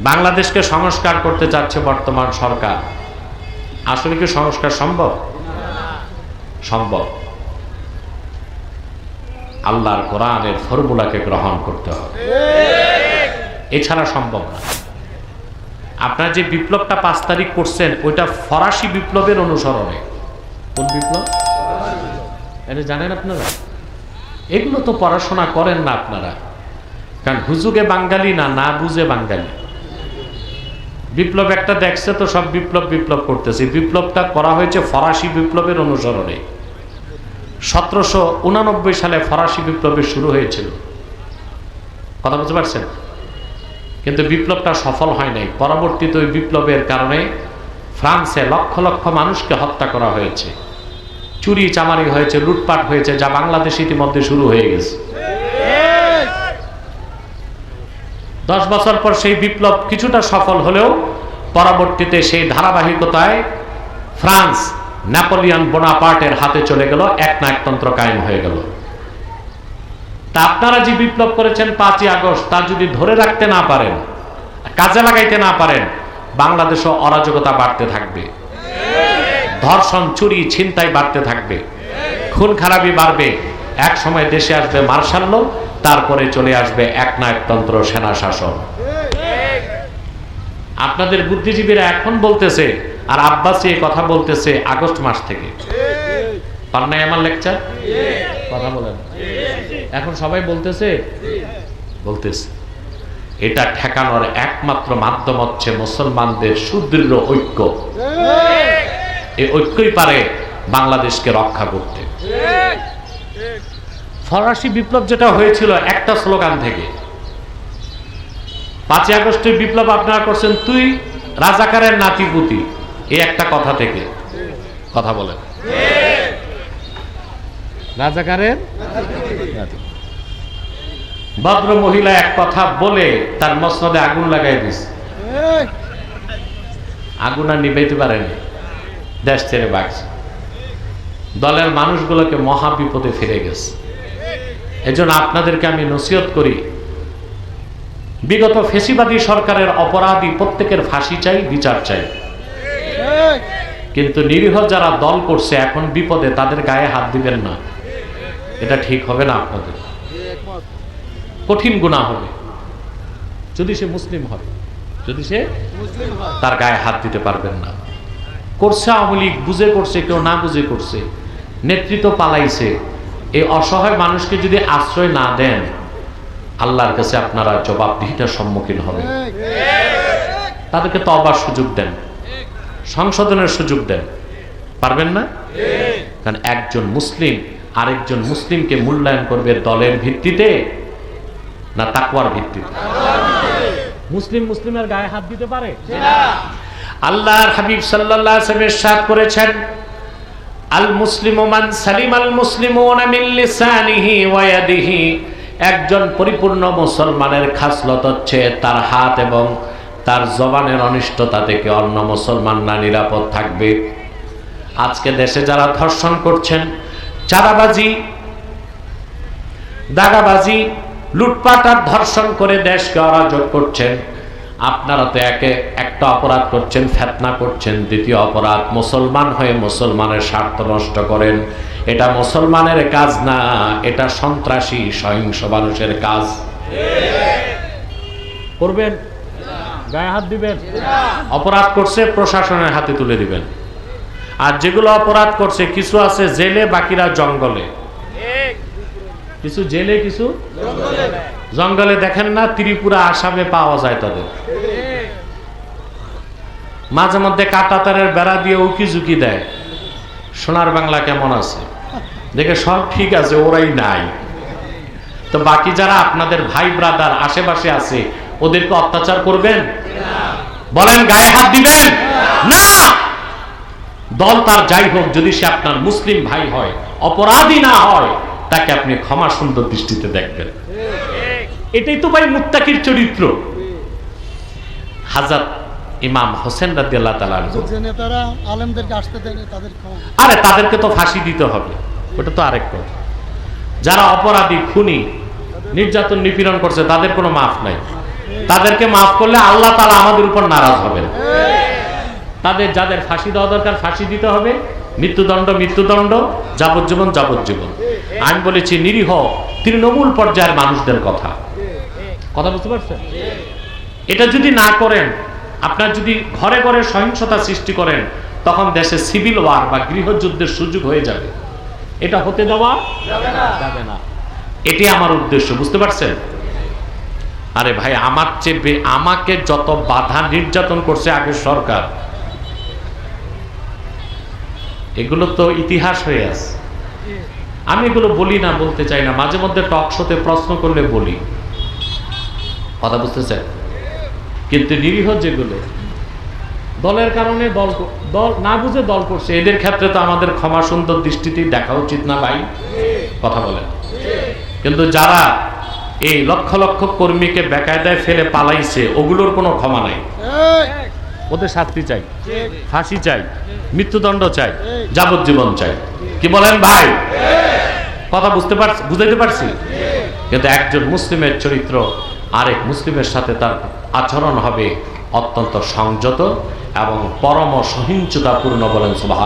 বাংলাদেশকে সংস্কার করতে চাচ্ছে বর্তমান সরকার। আসলে কি সংস্কার সম্ভব? সম্ভব। আল্লাহর কোরআনের ফর্মুলাকে গ্রহণ করতে হবে। এছাড়া সম্ভব না। আপনার যে বিপ্লবটা পাঁচ তারিখ করছেন, ওইটা ফরাসি বিপ্লবের অনুসরণে। কোন বিপ্লব? এটা জানেন আপনারা? এগুলো তো পড়াশোনা করেন না আপনারা। কারণ হুজুগে বাঙালি না না বুঝে বাঙালি। বিপ্লব একটা দেখছে তো সব বিপ্লব বিপ্লব করতেছে। বিপ্লবটা করা হয়েছে ফরাসি বিপ্লবের অনুসরণে। সতেরোশো উনানব্বই সালে ফরাসি বিপ্লবের শুরু হয়েছিল। কথা বুঝতে পারছেন? কিন্তু বিপ্লবটা সফল হয় নাই। পরবর্তীতে ওই বিপ্লবের কারণে ফ্রান্সে লক্ষ লক্ষ মানুষকে হত্যা করা হয়েছে। চুরি চামারি হয়েছে লুটপাট হয়েছে যা বাংলাদেশ ইতিমধ্যে শুরু হয়ে গেছে। দশ বছর পর সেই বিপ্লব কিছুটা সফল হলেও পরবর্তীতে সেই ধারাবাহিকতায় ফ্রান্স নেপোলিয়ন বোনাপার্টের হাতে চলে গেল এক না একতন্ত্র কায়েম হয়ে গেল। তা আপনারা যে বিপ্লব করেছেন পাঁচই আগস্ট, তা যদি ধরে রাখতে না পারেন, কাজে লাগাইতে না পারেন, বাংলাদেশও অরাজকতা বাড়তে থাকবে। ধর্ষণ, চুরি, ছিনতাই বাড়তে থাকবে। খুন খারাপি বাড়বে। এক সময় দেশে আসবে মার্শাল্য তারপরে চলে আসবে এক না একতন্ত্র সেনা শাসন আপনাদের বুদ্ধিজীবীরা এখন বলতেছে, আর আব্বাসি এই কথা বলতেছে আগস্ট মাস থেকে। নাই আমার লেকচার? কথা বলেন। এখন সবাই বলতেছে? বলতেছে। এটা ঠেকানোর একমাত্র মাধ্যম হচ্ছে মুসলমানদের সুদৃঢ় ঐক্য। এই ঐক্যই পারে বাংলাদেশকে রক্ষা করতে। ফরাসি বিপ্লব যেটা হয়েছিল একটা স্লোগান থেকে পাঁচই আগস্টের বিপ্লব আপনারা করছেন তুই রাজাকারের নাতিপুতি। এই একটা কথা থেকে কথা বলেন। রাজাকারের ভদ্র মহিলা এক কথা বলে তার মসনদে আগুন লাগাই দিস। আগুন আর নিবাইতে পারেনি। দেশ ছেড়ে বাগছে। দলের মানুষগুলোকে মহা বিপদে ফিরে গেছে। এজন্য আপনাদেরকে আমি নসিহত করি বিগত ফেসিবাদী সরকারের অপরাধী প্রত্যেকের ফাঁসি চাই, বিচার চাই। কিন্তু নিরীহ যারা দল করছে, এখন বিপদে তাদের গায়ে হাত দিবেন না। এটা ঠিক হবে না আপনাদের? কঠিন গুণা হবে। যদি সে মুসলিম হবে যদি সে তার গায়ে হাত দিতে পারবেন না। করছে আওয়ামী লীগ, বুঝে করছে, কেউ না বুঝে করছে। নেতৃত্ব পালাইছে। এই অসহায় মানুষকে যদি আশ্রয় না দেন আল্লাহর কাছে আপনারা জবাবদিহিটার সম্মুখীন হবেন তাদেরকে তবার সুযোগ দেন সংশোধনের সুযোগ দেন। পারবেন না? কারণ একজন মুসলিম আরেকজন মুসলিমকে মূল্যায়ন করবে দলের ভিত্তিতে না তাকুয়ার ভিত্তিতে? মুসলিম মুসলিমের গায়ে হাত দিতে পারে? আল্লাহর হাবিব সাল্লাল্লাহু আলাইহি ওয়াসাল্লাম করেছেন আল মুসলিমু মান সালিম আল মুসলিমুনা মিন লিসানিহি ওয়া ইয়াদিহি একজন পরিপূর্ণ মুসলমানের খাসলত হচ্ছে তার হাত এবং তার জবানের অনিষ্টতা থেকে অন্য মুসলমানরা নিরাপদ থাকবে। আজকে দেশে যারা ধর্ষণ করছেন, চাঁদাবাজি, দাগাবাজি, লুটপাট আর ধর্ষণ করে দেশকে অরাজক করছেন, আপনারা তো একে একটা অপরাধ করছেন, ফেতনা করছেন, দ্বিতীয় অপরাধ, মুসলমান হয়ে মুসলমানের স্বার্থ নষ্ট করেন। এটা মুসলমানের কাজ না, এটা সন্ত্রাসী সহিংস মানুষের কাজ। করবেন? গায়ে হাত দিবেন? অপরাধ করছে, প্রশাসনের হাতে তুলে দিবেন। আর যেগুলো অপরাধ করছে, কিছু আছে জেলে, বাকিরা জঙ্গলে। কিছু জেলে, কিছু জঙ্গলে। দেখেন না, ত্রিপুরা, আসামে পাওয়া যায় তাদের। মাঝে মধ্যে কাটাতারের বেড়া দিয়ে উকি ঝুঁকি দেয়। সোনার বাংলা কেমন আছে? দেখে সব ঠিক আছে ওরাই নাই। তো বাকি যারা আপনাদের ভাই ব্রাদার আশেপাশে আছে ওদেরকে অত্যাচার করবেন? বলেন গায়ে হাত দিবেন? না! দল তার যাই হোক যদি সে আপনার মুসলিম ভাই হয় অপরাধী না হয় তাকে আপনি ক্ষমা সুন্দর দৃষ্টিতে দেখবেন। এটাই তো ভাই মুত্তাকির চরিত্র। হাজার ইমাম হোসেন রাদি আল্লাহ নেতারা আলেমদেরকে আসতে দেয় না, তাদের আরে তাদেরকে তো ফাঁসি দিতে হবে। ওটা তো আরেক কথা। যারা অপরাধী, খুনি, নির্যাতন, নিপীড়ন করছে, তাদের কোনো মাফ নাই। তাদেরকে মাফ করলে আল্লাহ তালা আমাদের উপর নারাজ হবেন। তাদের যাদের ফাঁসি দেওয়া দরকার, ফাঁসি দিতে হবে। মৃত্যুদণ্ড মৃত্যুদণ্ড, যাবজ্জীবন যাবজ্জীবন। আমি বলেছি, নিরীহ, তৃণমূল পর্যায়ের মানুষদের কথা। কথা বুঝতে পারছেন? এটা যদি না করেন, আপনার যদি ঘরে ঘরে সহিংসতা সৃষ্টি করেন, তখন দেশে সিভিল ওয়ার বা গৃহযুদ্ধের সুযোগ হয়ে যাবে। এটা হতে দেওয়া যাবে না। এটি আমার উদ্দেশ্য বুঝতে পারছেন? আরে ভাই আমার চেয়ে আমাকে যত বাধা নির্যাতন করছে আগে সরকার এগুলো তো ইতিহাস হয়ে আছে। আমি এগুলো বলি না বলতে চাই না। মাঝে মধ্যে টক শোতে প্রশ্ন করলে বলি। কথা বুঝতেছেন? কিন্তু নিরীহ যেগুলো দলের কারণে দল দল না বুঝে দল করছে। এদের ক্ষেত্রে তো আমাদের ক্ষমা সুন্দর দৃষ্টিতেই দেখা উচিত না ভাই। কথা বলেন। কিন্তু যারা এই লক্ষ লক্ষ কর্মীকে বেকায়দায় ফেলে পালাইছে, ওগুলোর কোনো ক্ষমা নাই। ওদের শাস্তি চাই। ফাঁসি চাই। মৃত্যুদণ্ড চাই। যাবজ্জীবন চাই। কি বলেন ভাই? কথা বুঝতে পারছি, বুঝাইতে পারছি? কিন্তু একজন মুসলিমের চরিত্র আরেক মুসলিমের সাথে তার আচরণ হবে অত্যন্ত সংযত এবং পরম সহিংসতাপূর্ণ বলেন সুবাহ